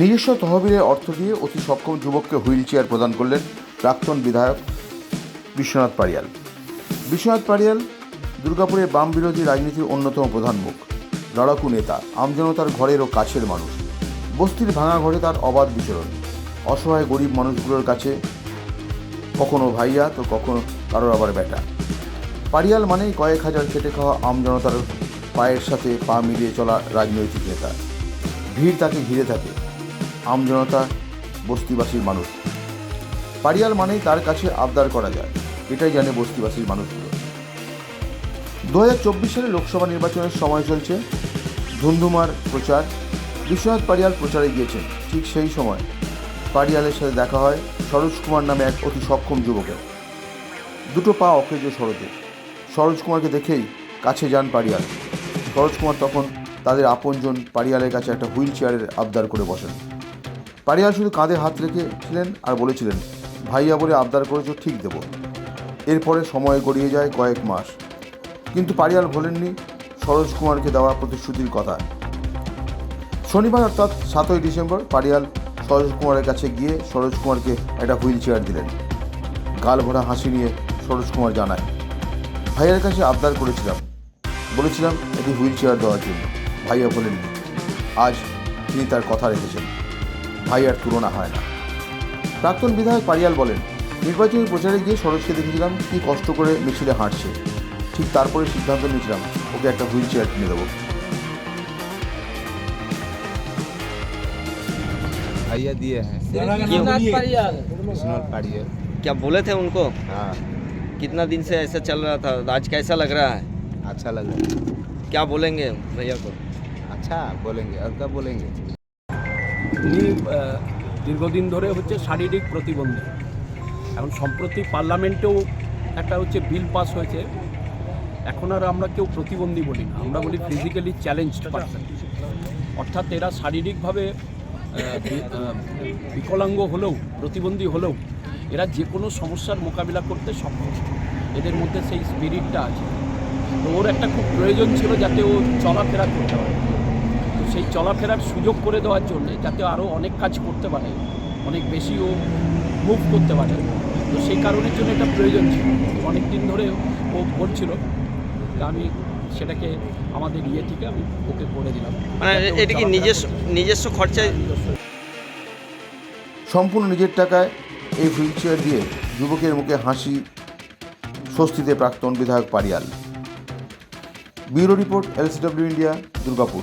নিজস্ব তহবিলের অর্থ দিয়ে অতি সক্ষম যুবককে হুইল চেয়ার প্রদান করলেন প্রাক্তন বিধায়ক বিশ্বনাথ পারিয়াল। বিশ্বনাথ পারিয়াল দুর্গাপুরে বাম বিরোধী রাজনীতির অন্যতম প্রধান মুখ। লড়াকু নেতা আমজনতার ঘরের ও কাছের মানুষ। বস্তির ভাঙা ঘরে তার অবাধ বিচরণ। অসহায় গরিব মানুষগুলোর কাছে কখনো ভাইয়া, তো কখনো কারোর আবার বেটা। পারিয়াল মানেই কয়েক হাজার খেটে খাওয়া আমজনতার পায়ের সাথে পা মিলিয়ে চলা রাজনৈতিক নেতা। ভিড় তাকে ঘিরে থাকে। আমজনতা বস্তিবাসীর মানুষ। পারিয়াল মানেই তার কাছে আবদার করা যায়। এটাই জানে বস্তিবাসীর মানুষগুলো। দু হাজার চব্বিশ সালে লোকসভা নির্বাচনের সময় চলছে ধুমধুমার প্রচার। বিশ্বনাথ পারিয়াল প্রচারে গিয়েছেন, ঠিক সেই সময়। পারিয়ালের সাথে দেখা হয় সরোজ কুমার নামে এক অতি সক্ষম যুবকের। দুটো পা অকেজো সরোজে সরোজ কুমারকে দেখেই কাছে যান পারিয়াল সরোজ কুমার তখন তাদের আপনজন পারিয়ালের কাছে একটা হুইল চেয়ারের আবদার করে বসেন। পারিয়াল শুধু কাঁধে হাত রেখেছিলেন আর বলেছিলেন, ভাইয়া বলে আবদার করেছ, ঠিক দেব। এরপরে সময় গড়িয়ে যায় কয়েক মাস। কিন্তু পারিয়াল ভোলেননি, সরোজ কুমারকে দেওয়া প্রতিশ্রুতির কথা। শনিবার অর্থাৎ সাতই ডিসেম্বর পারিয়াল সরোজ কুমারের কাছে গিয়ে সরোজ কুমারকে একটা হুইল চেয়ার দিলেন। গাল ভরা হাসি নিয়ে সরোজ কুমার জানায়, ভাইয়ের কাছে আবদার করেছিলাম। বলেছিলাম এটি হুইল চেয়ার দেওয়ার জন্য। ভাইয়া বলেননি আজ তিনি তার কথা রেখেছেন। ভাইয়ার তুলনা হয় না প্রাক্তন বিধায়ক পারিয়াল বলেন নির্বাচনী প্রচারে গিয়ে সরোজকে দেখেছিলাম কি কষ্ট করে মিছিলে হাঁটছে ঠিক তারপরে সিদ্ধান্ত নিয়েছিলাম ওকে একটা হুইল চেয়ার কিনে দেবো भैया दिए हैं विश्वनाथ परियाल विश्वनाथ पाड़िए क्या बोले थे उनको हाँ कितना दिन से ऐसा चल रहा था आज कैसा लग रहा है अच्छा लग रहा है क्या बोलेंगे भैया को अच्छा बोलेंगे और क्या बोलेंगे উনি দীর্ঘদিন ধরে হচ্ছে শারীরিক প্রতিবন্ধী। এখন সম্প্রতি পার্লামেন্টেও একটা হচ্ছে বিল পাস হয়েছে। এখন আর আমরা কেউ প্রতিবন্ধী বলি না, আমরা বলি ফিজিক্যালি চ্যালেঞ্জড পার্সন অর্থাৎ এরা শারীরিকভাবে বিকলাঙ্গ হলেও, প্রতিবন্ধী হলেও, এরা যে কোনো সমস্যার মোকাবিলা করতে সক্ষম। এদের মধ্যে সেই স্পিরিটটা আছে। তো ওর একটা খুব প্রয়োজন ছিল যাতে ও চলাফেরা করতে পারে। সেই চলাফেরার সুযোগ করে দেওয়ার জন্য যাতে আরও অনেক কাজ করতে পারে অনেক বেশি ও মুভ করতে পারে। তো সেই কারণের জন্য এটা প্রয়োজন ছিল। অনেক দিন ধরে ও করছিল। তা আমি সেটাকে আমাদের ইয়ে থেকে আমি ওকে করে দিলাম। মানে এটা কি নিজস্ব নিজস্ব খরচায়? সম্পূর্ণ নিজের টাকায় এই হুইল চেয়ার দিয়ে যুবকের মুখে হাসি স্বস্তিতে প্রাক্তন বিধায়ক Pariyal. Bureau report LCW India Durgapur.